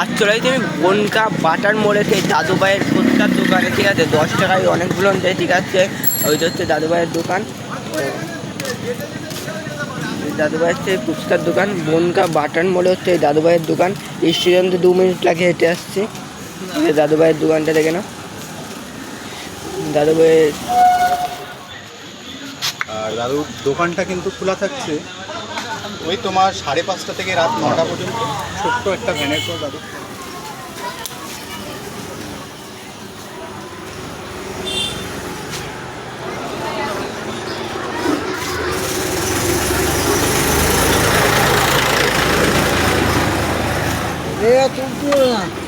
আজ চলে আমি বনকা বাটার মোড়ে, সেই দাদুভাইয়ের ফুচকার দোকানে, ঠিক আছে? দশ টাকায় অনেকগুলো দেয় ঠিক আছে? ওইটা হচ্ছে দাদুভাইয়ের দোকান। এই দাদুভাইয়ের সেই ফুচকার দোকান বনকা বাটার মোড়ে হচ্ছে এই দাদুভাইয়ের দোকান। স্টেশন দু মিনিট লাগে হেঁটে আসছি দাদুভাইয়ের দোকানটা, দেখে না দাদুভাইয়ের আর দাদুর দোকানটা কিন্তু খোলা থাকছে। ওই তোমার সাড়ে পাঁচটা থেকে রাত নটা পর্যন্ত। ছোট্ট একটা ভ্যানের পর দাদু দাদু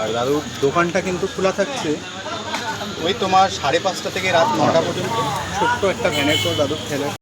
আর দাদুর দোকানটা কিন্তু খোলা থাকছে। ওই তোমার সাড়ে পাঁচটা থেকে রাত নটা পর্যন্ত। ছোট্ট একটা ভ্যানের পর দাদুর ঠেলে